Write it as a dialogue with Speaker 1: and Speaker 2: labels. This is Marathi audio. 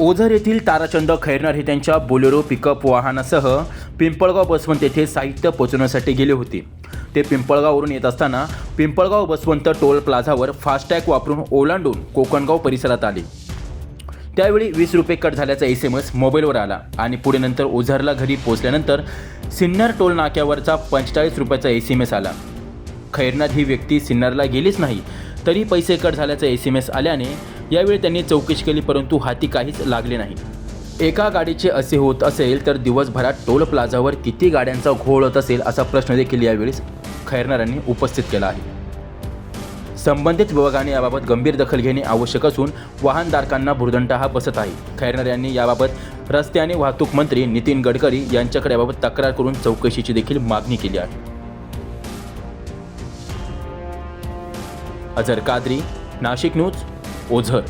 Speaker 1: ओझर येथील ताराचंद खैरनार हे त्यांच्या बोलेरो पिकअप वाहनासह पिंपळगाव बसवंत येथे साहित्य पोचवण्यासाठी गेले होते. ते पिंपळगाववरून येत असताना पिंपळगाव बसवंत टोल प्लाझावर फास्टॅग वापरून ओलांडून कोकणगाव परिसरात आले. त्यावेळी वीस रुपये कट झाल्याचा एस एम एस मोबाईलवर आला आणि पुढे नंतर ओझरला घरी पोहोचल्यानंतर सिन्नर टोल नाक्यावरचा पंचेचाळीस रुपयाचा एस एम एस आला. खैरनाथ ही व्यक्ती सिन्नरला गेलीच नाही तरी पैसे कट झाल्याचा एस एम एस आल्याने यावेळी त्यांनी चौकशी केली परंतु हाती काहीच लागले नाही. एका गाडीचे असे होत असेल तर दिवसभरात टोल प्लाझावर किती गाड्यांचा घोळ होत असेल असा प्रश्न देखील यावेळी खैरनारांनी उपस्थित केला आहे. संबंधित विभागाने याबाबत गंभीर दखल घेणे आवश्यक असून वाहनधारकांना भुर्दंड हा बसत आहे. खैरनार यांनी याबाबत रस्ते आणि वाहतूक मंत्री नितीन गडकरी यांच्याकडे याबाबत तक्रार करून चौकशीची देखील मागणी केली आहे. अजर कादरी नाशिक न्यूज. ओझर